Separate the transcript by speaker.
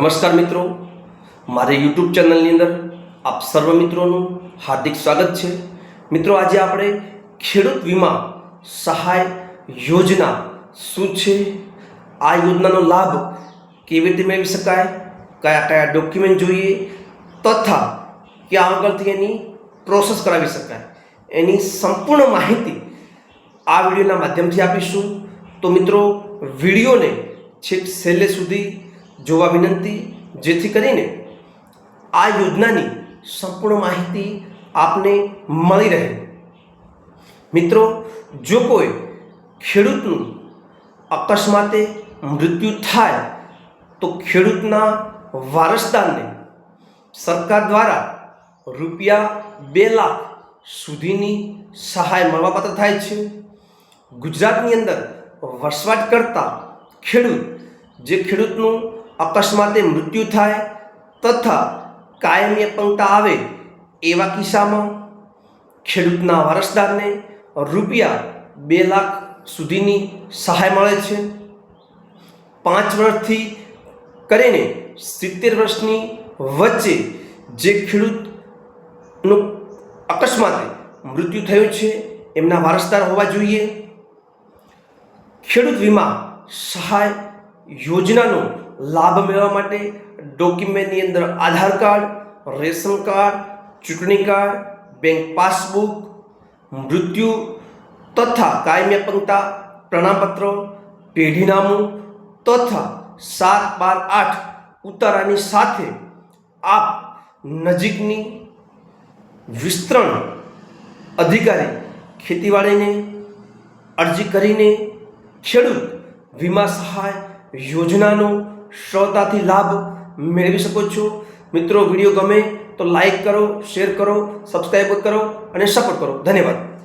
Speaker 1: નમસ્કાર મિત્રો. મારી યુટ્યુબ ચેનલની અંદર આપ સર્વ મિત્રોનું હાર્દિક સ્વાગત છે. મિત્રો, આજે આપણે ખેડૂત વીમા સહાય યોજના શું છે? આ યોજનાનો લાભ કેવી રીતે મેળવી શકાય? કયા કયા ડોક્યુમેન્ટ જોઈએ? તથા ક્યાં આગળથી એની પ્રોસેસ કરાવી શકાય? એની સંપૂર્ણ માહિતી આ વિડીયોના માધ્યમથી આપીશું. તો મિત્રો, વિડીયોને છેક છેલ્લે સુધી જોવા વિનંતી, જેથી કરીને આ યોજનાની સંપૂર્ણ માહિતી આપને મળી રહે. મિત્રો, જો કોઈ ખેડૂતનું અકસ્માતે મૃત્યુ થાય, તો ખેડૂતના વારસદારને સરકાર દ્વારા રૂપિયા બે લાખ સુધીની સહાય મળવાપાત્ર થાય છે. ગુજરાતની અંદર વસવાટ કરતા ખેડૂત, જે ખેડૂતનું અકસ્માતે મૃત્યુ થાય તથા કાયમી અપંગતા આવે એવા કિસ્સામાં ખેડૂતના વારસદારને રૂપિયા બે લાખ સુધીની સહાય મળે છે. પાંચ વર્ષથી કરીને સિત્તેર વર્ષની વચ્ચે જે ખેડૂતનું અકસ્માતે મૃત્યુ થયું છે એમના વારસદાર હોવા જોઈએ. ખેડૂત વીમા સહાય યોજનાનો લાભ મેળવવા માટે ડોક્યુમેન્ટની અંદર આધાર કાર્ડ, રેશન કાર્ડ, ચૂંટણી કાર્ડ, બેંક પાસબુક, મૃત્યુ તથા કાયમી અપંગતા પ્રમાણપત્રો, પેઢીનામું તથા સાત બાર આઠ ઉતારાની સાથે આપ નજીકની વિસ્તરણ અધિકારી ખેતીવાડીને અરજી કરીને ખેડૂત વીમા સહાય યોજનાનો સરળતાથી લાભ મેળવી શકો છો. મિત્રો, વીડિયો ગમે તો લાઈક કરો શેર કરો સબસ્ક્રાઈબ કરો અને સપોર્ટ કરો. ધન્યવાદ.